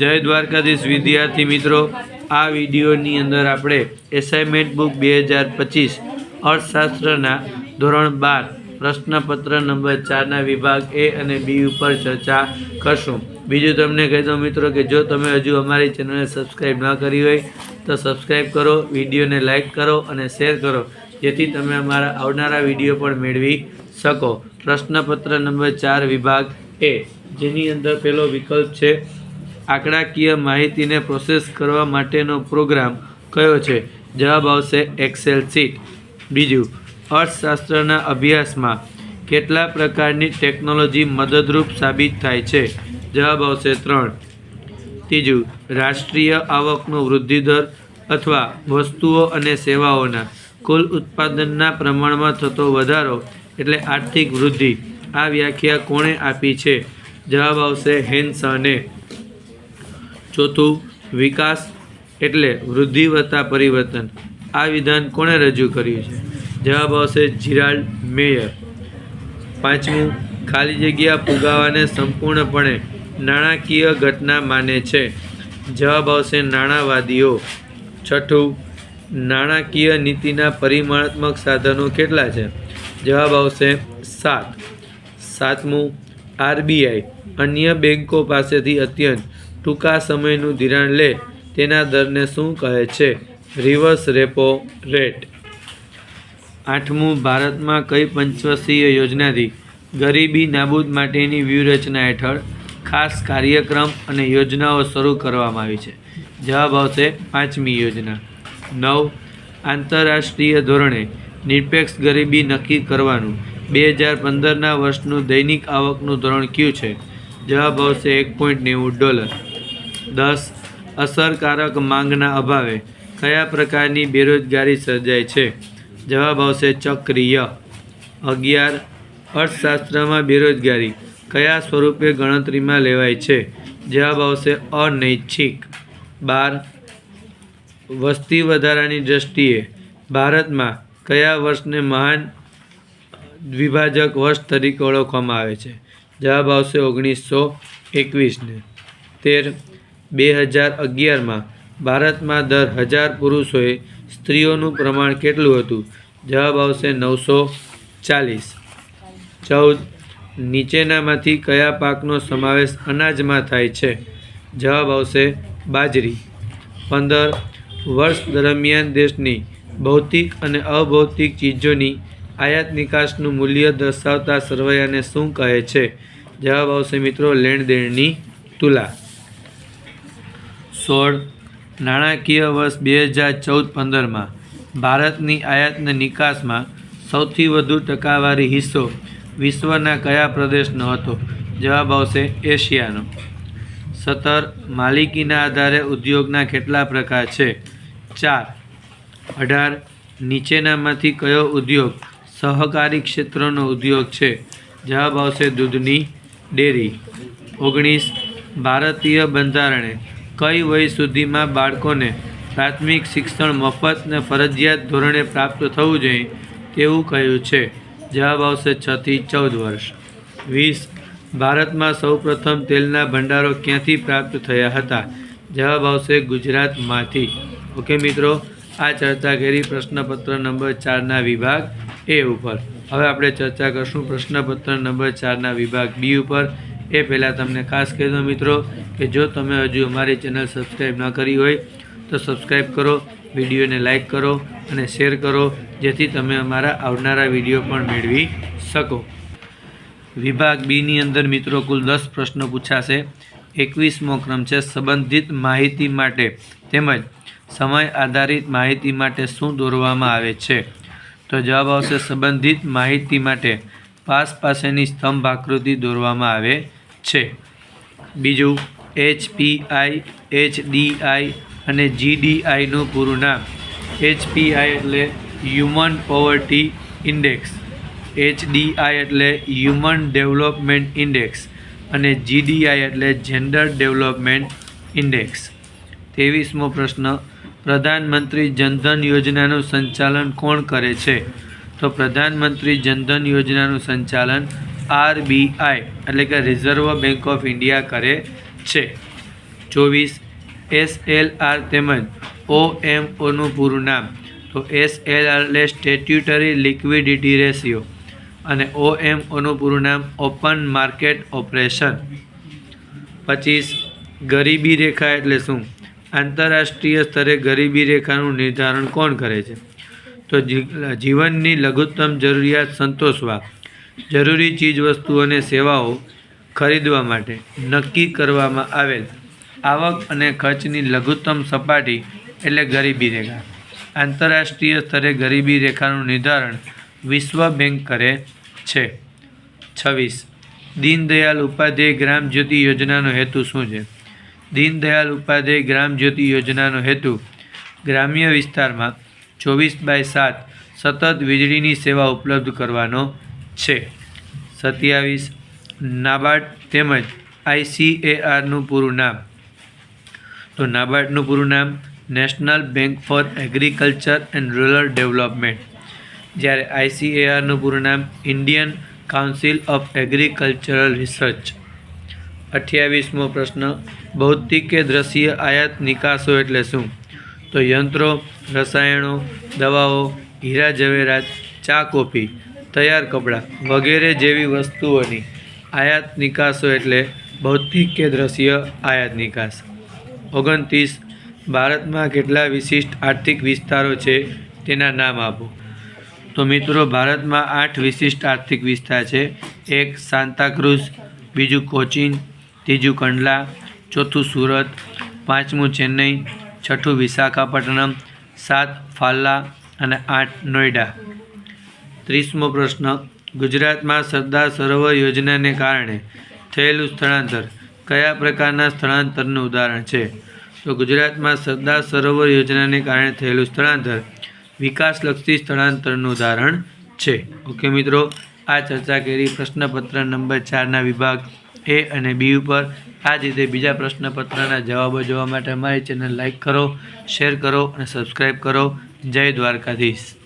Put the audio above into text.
જય દ્વારકાધીશ વિદ્યાર્થી મિત્રો. આ વિડીયોની અંદર આપણે એસાઇનમેન્ટ બુક બે હજાર પચીસ, અર્થશાસ્ત્રના ધોરણ બાર, પ્રશ્નપત્ર નંબર ચારના વિભાગ એ અને બી ઉપર ચર્ચા કરશું. બીજું તમને કહી દઉં મિત્રો કે જો તમે હજુ અમારી ચેનલને સબસ્ક્રાઈબ ન કરી હોય, તો સબસ્ક્રાઈબ કરો, વિડીયોને લાઇક કરો અને શેર કરો, જેથી તમે અમારા આવનારા વીડિયો પણ મેળવી શકો. પ્રશ્નપત્ર નંબર ચાર વિભાગ એ. જેની અંદર પહેલો વિકલ્પ છે આંકડાકીય માહિતીને પ્રોસેસ કરવા માટેનો પ્રોગ્રામ કયો છે? જવાબ આવશે એક્સેલ શીટ બીજું, અર્થશાસ્ત્રના અભ્યાસમાં કેટલા પ્રકારની ટેકનોલોજી મદદરૂપ સાબિત થાય છે? જવાબ આવશે ત્રણ. ત્રીજું, રાષ્ટ્રીય આવકનો વૃદ્ધિદર અથવા વસ્તુઓ અને સેવાઓના કુલ ઉત્પાદનના પ્રમાણમાં થતો વધારો એટલે આર્થિક વૃદ્ધિ. આ વ્યાખ્યા કોણે આપી છે? જવાબ આવશે હેન્સને. ચોથું, વિકાસ એટલે વૃદ્ધિ વત્તા પરિવર્તન. આ વિધાન કોણે રજૂ કર્યું છે? જવાબ આવશે જીરાલ્ડ મેયર. પાંચમું, ખાલી જગ્યા ફુગાવાને સંપૂર્ણપણે નાણાકીય ઘટના માને છે. જવાબ આવશે નાણાવાદીઓ. છઠ્ઠું, નાણાકીય નીતિના પરિમાણાત્મક સાધનો કેટલા છે? જવાબ આવશે સાત. સાતમું, આરબીઆઈ, અન્ય બેન્કો પાસેથી અત્યંત ટૂંકા સમયનું ધિરાણ લે, તેના દરને શું કહે છે? Reverse repo rate. આઠમું, ભારતમાં કઈ પંચવસીય યોજનાથી ગરીબી નાબૂદ માટેની વ્યૂહરચના હેઠળ ખાસ કાર્યક્રમ અને યોજનાઓ શરૂ કરવામાં આવી છે? જવાબ આવશે પાંચમી યોજના. નવ, આંતરરાષ્ટ્રીય ધોરણે નિરપેક્ષ ગરીબી નક્કી કરવાનું. બે હજાર પંદરના વર્ષનું દૈનિક આવકનું ધોરણ કયું છે? જવાબ આવશે એક પોઈન્ટ નેવું ડોલર. દસ અસરકારક માંગના અભાવે કયા પ્રકારની બેરોજગારી સર્જાય છે? જવાબ આવશે ચક્રીય. અગિયાર, અર્થશાસ્ત્રમાં બેરોજગારી કયા સ્વરૂપે ગણતરીમાં લેવાય છે? જવાબ આવશે અનૈચ્છિક. બાર, વસ્તી વધારાની દ્રષ્ટિએ ભારતમાં કયા વર્ષને મહાન દ્વિભાજક વર્ષ તરીકે ઓળખવામાં આવે છે? જવાબ આવશે ઓગણીસો એકવીસને. તેર બે હજાર અગિયારમાં ભારતમાં દર હજાર પુરુષોએ સ્ત્રીઓનું પ્રમાણ કેટલું હતું? જવાબ આવશે નવસો ચાલીસ. ચૌદ. નીચેનામાંથી કયા પાકનો સમાવેશ અનાજમાં થાય છે? જવાબ આવશે બાજરી. પંદર. વર્ષ દરમિયાન દેશની ભૌતિક અને અભૌતિક ચીજોની આયાત નિકાસનું મૂલ્ય દર્શાવતા સરવૈયાને શું કહે છે? જવાબ આવશે મિત્રો લેણદેણની તુલા. સોળ, નાણાકીય વર્ષ બે હજાર ચૌદ પંદરમાં ભારતની આયાતને નિકાસમાં સૌથી વધુ ટકાવારી હિસ્સો વિશ્વના કયા પ્રદેશનો હતો? જવાબ આવશે એશિયાનો. સત્તર, માલિકીના આધારે ઉદ્યોગના કેટલા પ્રકાર છે? ચાર, અઢાર, નીચેનામાંથી કયો ઉદ્યોગ સહકારી ક્ષેત્રનો ઉદ્યોગ છે? જવાબ આવશે દૂધની ડેરી. ઓગણીસ, ભારતીય બંધારણે કઈ વય સુધીમાં બાળકોને પ્રાથમિક શિક્ષણ, મફત ને ફરજિયાત ધોરણે પ્રાપ્ત થવું જોઈએ તેવું કહ્યું છે. જવાબ આવશે છથી ચૌદ વર્ષ. વીસ. ભારતમાં સૌપ્રથમ તેલના ભંડારો ક્યાંથી પ્રાપ્ત થયા હતા? જવાબ આવશે ગુજરાતમાંથી. ઓકે મિત્રો, આ ચર્ચા કરી પ્રશ્નપત્ર નંબર ચારના વિભાગ એ ઉપર. હવે આપણે ચર્ચા કરશું પ્રશ્નપત્ર નંબર ચારના વિભાગ બી ઉપર. એ પહેલાં તમને ખાસ કહી દો મિત્રો કે જો તમે હજુ અમારી ચેનલ સબસ્ક્રાઈબ ન કરી હોય, તો સબસ્ક્રાઈબ કરો, વિડીયોને લાઈક કરો અને શેર કરો, જેથી તમે અમારા આવનારા વીડિયો પણ મેળવી શકો. વિભાગ બીની અંદર મિત્રો કુલ દસ પ્રશ્નો પૂછાશે. એકવીસમો ક્રમ છે, સંબંધિત માહિતી માટે તેમજ સમય આધારિત માહિતી માટે શું દોરવામાં આવે છે? તો જવાબ આવશે, સંબંધિત માહિતી માટે પાસ પાસેની સ્તંભ આકૃતિ દોરવામાં આવે છે. બીજું એચપીઆઈ, એચડીઆઈ અને જીડીઆઈનું પૂરું નામ. એચપીઆઈ એટલે હ્યુમન પોવર્ટી ઇન્ડેક્સ એચડીઆઈ એટલે હ્યુમન ડેવલપમેન્ટ ઇન્ડેક્સ અને જીડીઆઈ એટલે જેન્ડર ડેવલપમેન્ટ ઇન્ડેક્સ ત્રેવીસમો પ્રશ્ન, પ્રધાનમંત્રી જનધન યોજનાનું સંચાલન કોણ કરે છે? તો પ્રધાનમંત્રી જનધન યોજનાનું સંચાલન આરબીઆઈ, એટલે કે રિઝર્વ બેંક ઓફ ઇન્ડિયા કરે. છે. ચોવીસ એસ એલ આર તેમજ ઓ એમ ઓનું પૂરું નામ. તો એસ એલ આર એટલે સ્ટેટ્યુટરી લિક્વિડિટી રેશિયો અને ઓ એમ ઓનું પૂરું નામ ઓપન માર્કેટ ઓપરેશન પચીસ ગરીબી રેખા એટલે શું? આંતરરાષ્ટ્રીય સ્તરે ગરીબી રેખાનું નિર્ધારણ કોણ કરે છે? તો જીવનની લઘુત્તમ જરૂરિયાત સંતોષવા, જરૂરી ચીજવસ્તુઓ અને સેવાઓ ખરીદવા માટે નક્કી કરવામાં આવેલ આવક અને ખર્ચની લઘુત્તમ સપાટી એટલે ગરીબી રેખા. આંતરરાષ્ટ્રીય સ્તરે ગરીબી રેખાનું નિર્ધારણ વિશ્વ બેંક કરે છે. છવ્વીસ. દીનદયાલ ઉપાધ્યાય ગ્રામ જ્યોતિ યોજનાનો હેતુ શું છે? દીનદયાલ ઉપાધ્યાય ગ્રામ જ્યોતિ યોજનાનો હેતુ ગ્રામ્ય વિસ્તારમાં ચોવીસ બાય સાત સતત વીજળીની સેવા ઉપલબ્ધ કરવાનો છે. સત્યાવીસ. નાબાર્ડ તેમજ આઈસીએઆરનું પૂરું નામ. તો નાબાર્ડનું પૂરું નામ national bank for agriculture and rural development. જ્યારે આઈસીએઆરનું પૂરું નામ Indian council of agricultural research. અઠ્યાવીસમો પ્રશ્ન, ભૌતિક કે દ્રશ્ય આયાત નિકાસો એટલે શું? તો યંત્રો, રસાયણો, દવાઓ, હીરા જવેરાત ચા, કોફી, તૈયાર કપડાં વગેરે જેવી વસ્તુઓની આયાત નિકાસો એટલે ભૌતિક કે દ્રશ્ય આયાત નિકાસ. ઓગણત્રીસ, ભારતમાં કેટલા વિશિષ્ટ આર્થિક વિસ્તારો છે તેના નામ આપો. તો મિત્રો, ભારતમાં આઠ વિશિષ્ટ આર્થિક વિસ્તાર છે. એક, સાંતાક્રુઝ, બીજું કોચીન, ત્રીજું કંડલા, ચોથું સુરત, પાંચમું ચેન્નઈ, છઠ્ઠું વિશાખાપટ્ટનમ, સાત ફાલ્લા અને આઠ નોઈડા. ત્રીસમો પ્રશ્ન ગુજરાતમાં સરદાર સરોવર યોજનાને કારણે થયેલું સ્થળાંતર કયા પ્રકારના સ્થળાંતરનું ઉદાહરણ છે? તો ગુજરાતમાં સરદાર સરોવર યોજનાને કારણે થયેલું સ્થળાંતર વિકાસલક્ષી સ્થળાંતરનું ઉદાહરણ છે. ઓકે મિત્રો, આ ચર્ચા કરી પ્રશ્નપત્ર નંબર ચારના વિભાગ એ અને બી ઉપર. આ જ રીતે બીજા પ્રશ્નપત્રના જવાબો જોવા માટે અમારી ચેનલ લાઈક કરો, શેર કરો અને સબસ્ક્રાઈબ કરો. જય દ્વારકાધીશ.